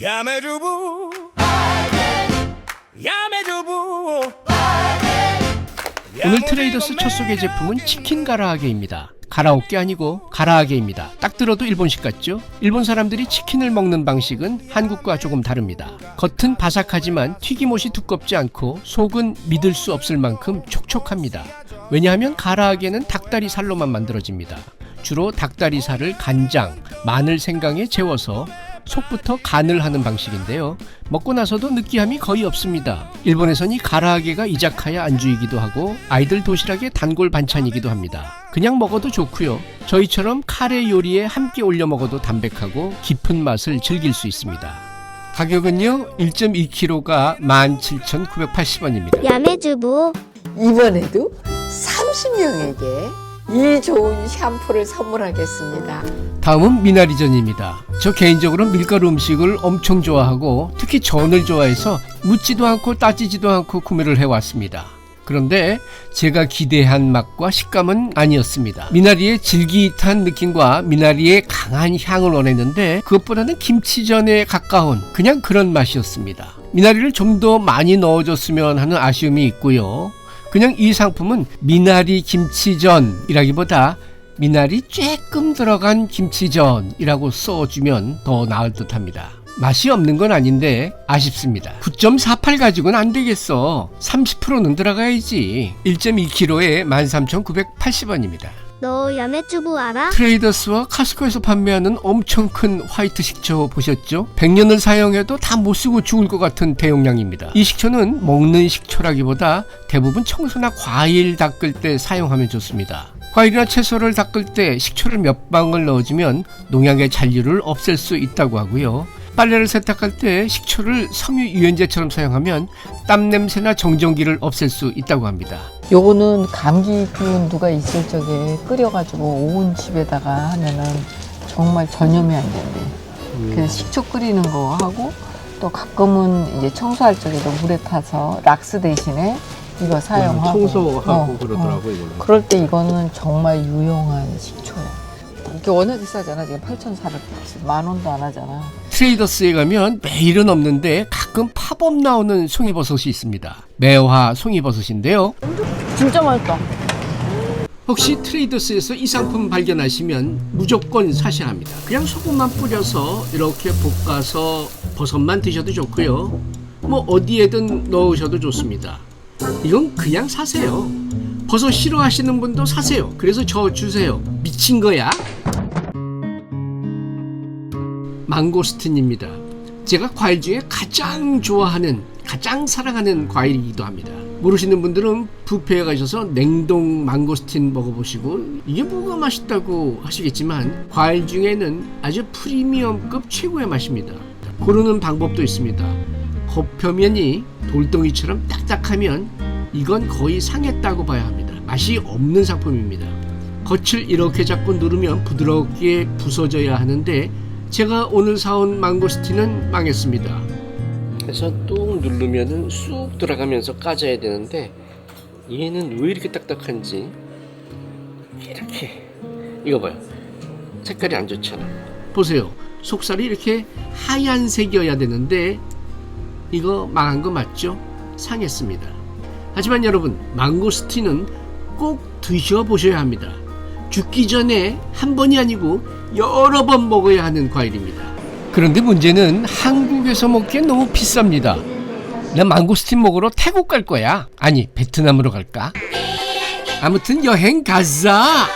야매주부 야매주부 오늘 트레이더스 첫 소개 제품은 치킨 가라아게입니다. 가라오케 아니고 가라아게입니다. 딱 들어도 일본식 같죠? 일본 사람들이 치킨을 먹는 방식은 한국과 조금 다릅니다. 겉은 바삭하지만 튀김옷이 두껍지 않고 속은 믿을 수 없을 만큼 촉촉합니다. 왜냐하면 가라아게는 닭다리 살로만 만들어집니다. 주로 닭다리 살을 간장, 마늘 생강에 재워서 속부터 간을 하는 방식인데요. 먹고 나서도 느끼함이 거의 없습니다. 일본에선 이 가라아게가 이자카야 안주이기도 하고 아이들 도시락의 단골 반찬이기도 합니다. 그냥 먹어도 좋고요. 저희처럼 카레 요리에 함께 올려 먹어도 담백하고 깊은 맛을 즐길 수 있습니다. 가격은요. 1.2kg가 17,980원입니다. 야매주부 이번에도 30명에게 이 좋은 샴푸를 선물하겠습니다. 다음은 미나리전입니다. 저 개인적으로 밀가루 음식을 엄청 좋아하고 특히 전을 좋아해서 묻지도 않고 따지지도 않고 구매를 해왔습니다. 그런데 제가 기대한 맛과 식감은 아니었습니다. 미나리의 질깃한 느낌과 미나리의 강한 향을 원했는데 그것보다는 김치전에 가까운 그냥 그런 맛이었습니다. 미나리를 좀 더 많이 넣어줬으면 하는 아쉬움이 있고요. 그냥 이 상품은 미나리 김치전이라기보다 미나리 쬐끔 들어간 김치전이라고 써주면 더 나을 듯 합니다. 맛이 없는 건 아닌데 아쉽습니다. 9.48 가지고는 안 되겠어. 30%는 들어가야지. 1.2kg에 13,980원입니다. 너 야매주부 알아? 트레이더스와 카스코에서 판매하는 엄청 큰 화이트 식초 보셨죠? 100년을 사용해도 다 못 쓰고 죽을 것 같은 대용량입니다. 이 식초는 먹는 식초라기보다 대부분 청소나 과일 닦을 때 사용하면 좋습니다. 과일이나 채소를 닦을 때 식초를 몇 방울 넣어주면 농약의 잔류를 없앨 수 있다고 하고요. 빨래를 세탁할 때 식초를 섬유 유연제처럼 사용하면 땀 냄새나 정전기를 없앨 수 있다고 합니다. 요거는 감기균 누가 있을 적에 끓여가지고 오온 집에다가 하면은 정말 전염이 안 된대. 그래서 식초 끓이는 거 하고 또 가끔은 이제 청소할 적에도 물에 타서 락스 대신에 이거 사용하고 어, 어. 이걸로. 그럴 때 이거는 정말 유용한 식초야. 이게 워낙 비싸잖아. 지금 8,400원. 만 원도 안 하잖아. 트레이더스에 가면 매일은 없는데 가끔 팝업 나오는 송이버섯이 있습니다. 매화 송이버섯인데요. 진짜 맛있다. 혹시 트레이더스에서 이 상품 발견하시면 무조건 사셔야 합니다. 그냥 소금만 뿌려서 이렇게 볶아서 버섯만 드셔도 좋고요. 뭐 어디에든 넣으셔도 좋습니다. 이건 그냥 사세요. 버섯 싫어하시는 분도 사세요. 그래서 저 주세요. 미친 거야? 망고스틴입니다. 제가 과일 중에 가장 좋아하는, 가장 사랑하는 과일이기도 합니다. 모르시는 분들은 뷔페에 가셔서 냉동 망고스틴 먹어보시고 이게 뭐가 맛있다고 하시겠지만 과일 중에는 아주 프리미엄급 최고의 맛입니다. 고르는 방법도 있습니다. 겉표면이 돌덩이처럼 딱딱하면 이건 거의 상했다고 봐야 합니다. 맛이 없는 상품입니다. 겉을 이렇게 잡고 누르면 부드럽게 부서져야 하는데 제가 오늘 사온 망고스틴은 망했습니다. 그래서 뚝 누르면은 쑥 들어가면서 까져야 되는데 얘는 왜 이렇게 딱딱한지 이렇게 이거 봐요. 색깔이 안 좋잖아. 보세요. 속살이 이렇게 하얀색이어야 되는데 이거 망한 거 맞죠? 상했습니다. 하지만 여러분 망고스틴은 꼭 드셔보셔야 합니다. 죽기 전에 한 번이 아니고 여러 번 먹어야 하는 과일입니다. 그런데 문제는 한국에서 먹기엔 너무 비쌉니다. 나 망고스틴 먹으러 태국 갈 거야. 아니 베트남으로 갈까? 아무튼 여행 가자.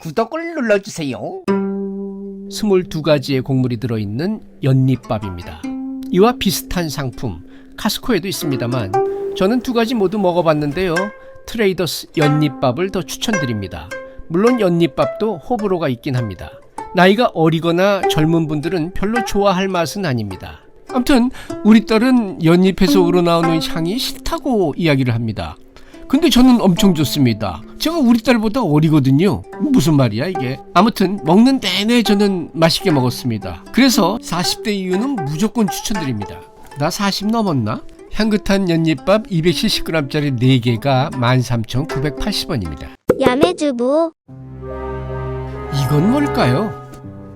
구독을 눌러주세요. 22가지의 곡물이 들어있는 연잎밥입니다. 이와 비슷한 상품 카스코에도 있습니다만 저는 두 가지 모두 먹어봤는데요. 트레이더스 연잎밥을 더 추천드립니다. 물론 연잎밥도 호불호가 있긴 합니다. 나이가 어리거나 젊은 분들은 별로 좋아할 맛은 아닙니다. 아무튼 우리 딸은 연잎에서 우러나오는 향이 싫다고 이야기를 합니다. 근데 저는 엄청 좋습니다. 제가 우리 딸보다 어리거든요. 무슨 말이야 이게? 아무튼 먹는 내내 저는 맛있게 먹었습니다. 그래서 40대 이후는 무조건 추천드립니다. 나 40 넘었나? 향긋한 연잎밥 270g짜리 4개가 13,980원입니다. 야매주부 이건 뭘까요?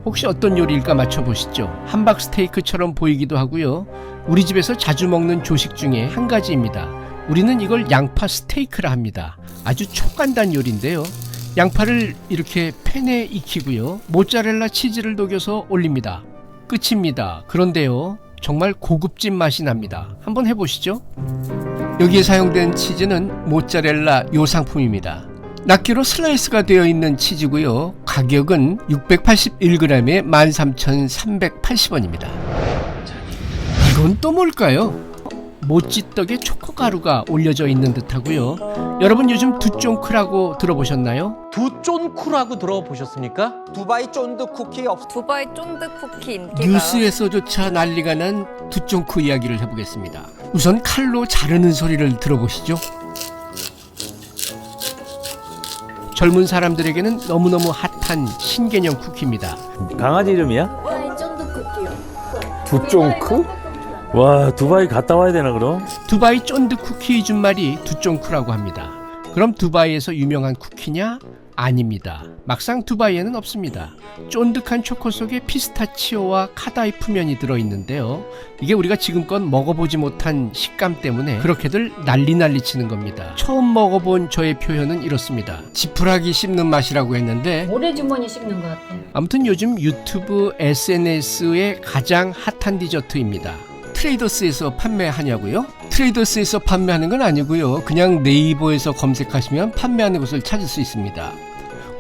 혹시 어떤 요리일까 맞춰보시죠. 함박 스테이크처럼 보이기도 하고요. 우리 집에서 자주 먹는 조식 중에 한 가지입니다. 우리는 이걸 양파 스테이크라 합니다. 아주 초간단 요리인데요. 양파를 이렇게 팬에 익히고요. 모짜렐라 치즈를 녹여서 올립니다. 끝입니다. 그런데요. 정말 고급진 맛이 납니다. 한번 해보시죠. 여기에 사용된 치즈는 모짜렐라 요 상품입니다. 낱개로 슬라이스가 되어 있는 치즈고요. 가격은 681g에 13,380원입니다. 이건 또 뭘까요? 모찌떡에 초코가루가 올려져 있는 듯하고요. 여러분 요즘 두쫑크라고 들어보셨나요? 두쫀쿠라고 들어보셨습니까? 두바이 쫀득 쿠키 없 두바이 쫀득 쿠키 인기가 뉴스에서조차 난리가 난 두쫑크 이야기를 해보겠습니다. 우선 칼로 자르는 소리를 들어보시죠. 젊은 사람들에게는 너무너무 핫한 신개념 쿠키입니다. 강아지 이름이야? 두쫑크? 와 두바이 갔다 와야 되나 그럼? 두바이 쫀득 쿠키 준말이 두쫑크라고 합니다. 그럼 두바이에서 유명한 쿠키냐? 아닙니다. 막상 두바이에는 없습니다. 쫀득한 초코 속에 피스타치오와 카다이 푸면이 들어있는데요. 이게 우리가 지금껏 먹어보지 못한 식감 때문에 그렇게들 난리 난리 치는 겁니다. 처음 먹어본 저의 표현은 이렇습니다. 지푸라기 씹는 맛이라고 했는데 모래주머니 씹는 것 같아. 아무튼 요즘 유튜브 SNS의 가장 핫한 디저트입니다. 트레이더스에서 판매하냐고요? 트레이더스에서 판매하는 건 아니고요. 그냥 네이버에서 검색하시면 판매하는 곳을 찾을 수 있습니다.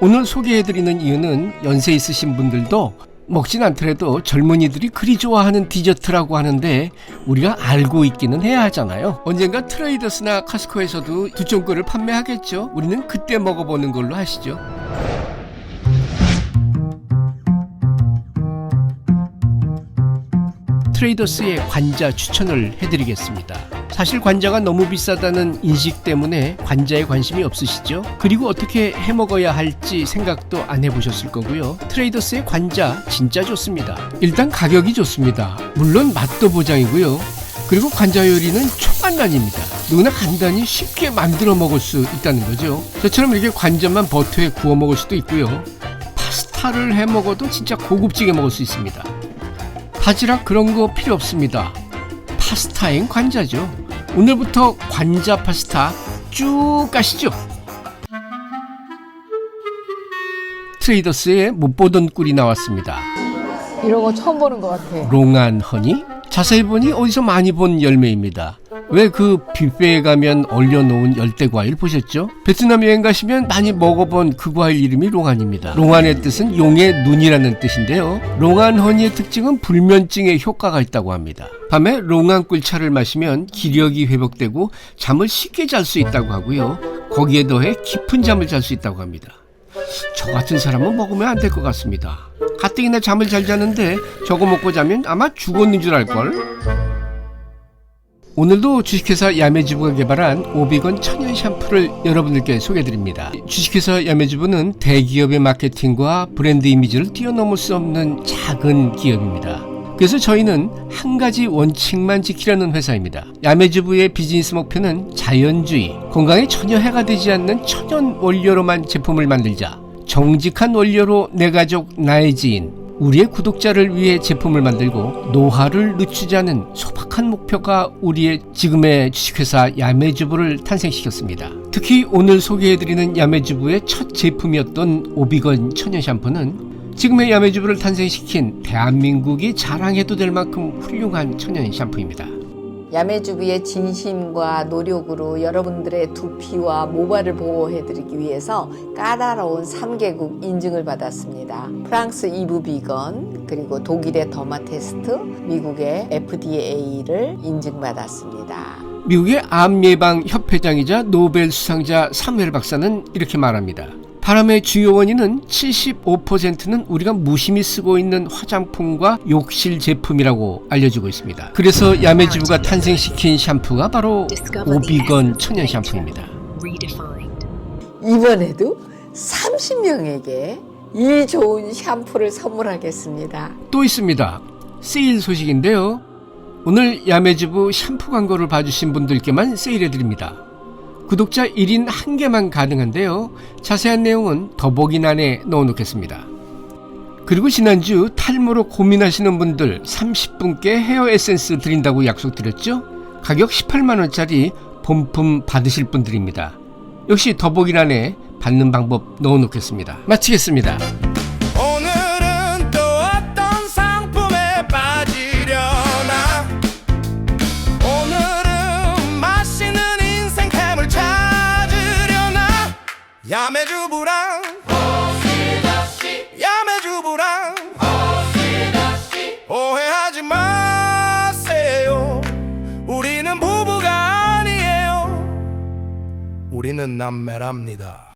오늘 소개해드리는 이유는 연세 있으신 분들도 먹진 않더라도 젊은이들이 그리 좋아하는 디저트라고 하는데 우리가 알고 있기는 해야 하잖아요. 언젠가 트레이더스나 카스코에서도 두쫑거를 판매하겠죠. 우리는 그때 먹어보는 걸로 하시죠. 트레이더스의 관자 추천을 해드리겠습니다. 사실 관자가 너무 비싸다는 인식 때문에 관자에 관심이 없으시죠? 그리고 어떻게 해 먹어야 할지 생각도 안 해보셨을 거고요. 트레이더스의 관자 진짜 좋습니다. 일단 가격이 좋습니다. 물론 맛도 보장이고요. 그리고 관자 요리는 초간단입니다. 누구나 간단히 쉽게 만들어 먹을 수 있다는 거죠. 저처럼 이렇게 관자만 버터에 구워 먹을 수도 있고요. 파스타를 해 먹어도 진짜 고급지게 먹을 수 있습니다. 바지락 그런 거 필요 없습니다. 파스타엔 관자죠. 오늘부터 관자 파스타 쭉 가시죠. 트레이더스에 못 보던 꿀이 나왔습니다. 이런 거 처음 보는 것 같아. 롱안 허니? 자세히 보니 어디서 많이 본 열매입니다. 왜 그 뷔페에 가면 얼려놓은 열대 과일 보셨죠? 베트남 여행 가시면 많이 먹어본 그 과일 이름이 롱안입니다. 롱안의 뜻은 용의 눈이라는 뜻인데요. 롱안 허니의 특징은 불면증에 효과가 있다고 합니다. 밤에 롱안 꿀차를 마시면 기력이 회복되고 잠을 쉽게 잘 수 있다고 하고요. 거기에 더해 깊은 잠을 잘 수 있다고 합니다. 저 같은 사람은 먹으면 안 될 것 같습니다. 가뜩이나 잠을 잘 자는데 저거 먹고 자면 아마 죽었는 줄 알걸? 오늘도 주식회사 야매주부가 개발한 오비건 천연 샴푸를 여러분들께 소개해드립니다. 주식회사 야매주부는 대기업의 마케팅과 브랜드 이미지를 뛰어넘을 수 없는 작은 기업입니다. 그래서 저희는 한 가지 원칙만 지키려는 회사입니다. 야매주부의 비즈니스 목표는 자연주의, 건강에 전혀 해가 되지 않는 천연 원료로만 제품을 만들자. 정직한 원료로 내 가족, 나의 지인, 우리의 구독자를 위해 제품을 만들고 노화를 늦추자는 소박한 목표가 우리의 지금의 주식회사 야매주부를 탄생시켰습니다. 특히 오늘 소개해드리는 야매주부의 첫 제품이었던 오비건 천연 샴푸는 지금의 야매주부를 탄생시킨 대한민국이 자랑해도 될 만큼 훌륭한 천연 샴푸입니다. 야매주부의 진심과 노력으로 여러분들의 두피와 모발을 보호해드리기 위해서 까다로운 3개국 인증을 받았습니다. 프랑스 이브 비건, 그리고 독일의 더마테스트, 미국의 FDA를 인증받았습니다. 미국의 암 예방 협회장이자 노벨 수상자 사무엘 박사는 이렇게 말합니다. 바람의 주요 원인은 75%는 우리가 무심히 쓰고 있는 화장품과 욕실 제품이라고 알려지고 있습니다. 그래서 야매주부가 탄생시킨 샴푸가 바로 오비건 천연 샴푸입니다. 이번에도 30명에게 이 좋은 샴푸를 선물하겠습니다. 또 있습니다. 세일 소식인데요. 오늘 야매주부 샴푸 광고를 봐주신 분들께만 세일해드립니다. 구독자 1인 1개만 가능한데요. 자세한 내용은 더보기란에 넣어놓겠습니다. 그리고 지난주 탈모로 고민하시는 분들 30분께 헤어 에센스 드린다고 약속드렸죠? 가격 18만원짜리 본품 받으실 분들입니다. 역시 더보기란에 받는 방법 넣어놓겠습니다. 마치겠습니다. 야매주부랑 야매주부랑 오해하지 마세요. 우리는 부부가 아니에요. 우리는 남매랍니다